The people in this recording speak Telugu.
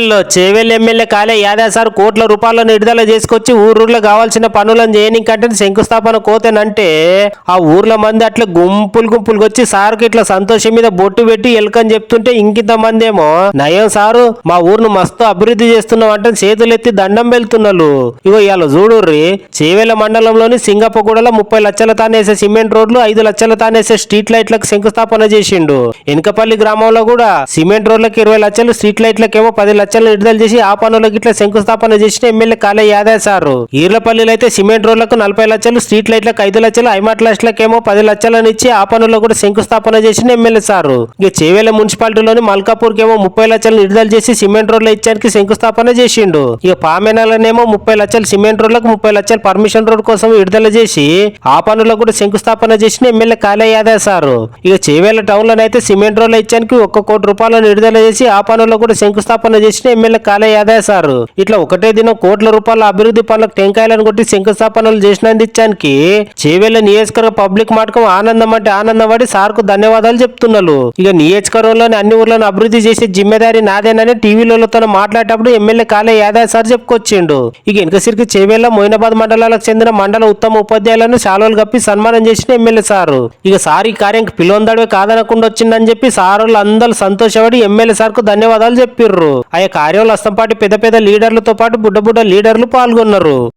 చేవెల్లో చేవెల్ ఎమ్మెల్యే కాలే యాదా సార్ కోట్ల రూపాయలను విడుదల చేసుకొచ్చి ఊరూర్లో కావాల్సిన పనులను చేయనికంటే శంకుస్థాపన కోతేనంటే ఆ ఊర్ల మంది అట్లా గుంపులు గుంపులు వచ్చి సార్కి ఇట్లా సంతోషం మీద బొట్టు పెట్టి ఎలుకని చెప్తుంటే ఇంకింత మంది ఏమో నయం సారు మా ఊరును మస్తు అభివృద్ధి చేస్తున్నాం అంటే చేతులెత్తి దండం వెళ్తున్నారు ఇగో ఇవాళ చూడుర్రి చేవెల మండలంలోని సింగపగూడలో ముప్పై లక్షల తానేసే సిమెంట్ రోడ్లు ఐదు లక్షల తానేసే స్ట్రీట్ లైట్లకు శంకుస్థాపన చేసిండు. ఎనకపల్లి గ్రామంలో కూడా సిమెంట్ రోడ్లకు ఇరవై లక్షలు స్ట్రీట్ లైట్లకేమో పది లక్షలు విడుదల చేసి ఆ పనులకు ఇట్లా శంకుస్థాపన చేసిన ఎమ్మెల్యే కాలే యాదవ్ సారు. ఈర్లపల్లిలో అయితే సిమెంట్ రోడ్లకు నలభై లక్షలు స్ట్రీట్ లైట్లకు ఐదు లక్షలు ఐమాట్ లక్షలకేమో పది లక్షలను ఇచ్చి ఆ పనుల్లో కూడా శంకుస్థాపన చేసిన ఎమ్మెల్యే సారు. ఇక చేవేల మున్సిపాలిటీలోని మల్కాపూర్ కేమో ముప్పై లక్షలు విడుదల చేసి సిమెంట్ రోడ్ల ఇచ్చానికి శంకుస్థాపన చేసిండు. ఇక పామెనాలనేమో ముప్పై లక్షలు సిమెంట్ రోడ్లకు ముప్పై లక్షలు పర్మిషన్ రోడ్ కోసం విడుదల చేసి ఆ పనులకు కూడా శంకుస్థాపన చేసిన ఎమ్మెల్యే కాలే యాదవ్ సారు. ఇక చేవేల టౌన్ లోనైతే సిమెంట్ రోడ్ల ఇచ్చానికి ఒక్క కోటి రూపాయలను విడుదల చేసి ఆ పనుల్లో కూడా శంకుస్థాపన గెలిచిన ఎమ్మెల్యే కాలే యాదయ్య సారు. ఇట్లా ఒకటే దినం కోట్ల రూపాయల అభివృద్ధి పనులకు టెంకాయలను కొట్టి శంకుస్థాపనలు చేసినందుకు ఇచ్చానికి నియోజకవర్గ పబ్లిక్ మాటకం ఆనందం అంటే ఆనందం పడి సార్కు ధన్యవాదాలు చెప్తున్నారు ఇక నియోజకవర్గంలోని అన్ని ఊర్లను అభివృద్ధి చేసే జిమ్మెదారి నాదేనని టీవీలతో మాట్లాడేటప్పుడు ఎమ్మెల్యే కాలే యాదయ్య సార్ చెప్పుకొచ్చిండు. ఇక వెనకసిరికి చేవేళ్ళ మొయినాబాద్ మండలాలకు చెందిన మండల ఉత్తమ ఉపాధ్యాయులను శాలువలు కప్పి సన్మానం చేసిన ఎమ్మెల్యే సారు. ఇక సార్ ఈ కార్యంకి పిలువందడవే కాదనకుండా వచ్చిందని చెప్పి సార్ వాళ్ళు అందరూ సంతోషపడి ఎమ్మెల్యే సార్కు ధన్యవాదాలు చెప్పిర్రు. ఆ కార్యంలో అస్తంపాటి పెద్ద పెద్ద లీడర్లతో పాటు బుడ్డ బుడ్డ లీడర్లు పాల్గొన్నారు.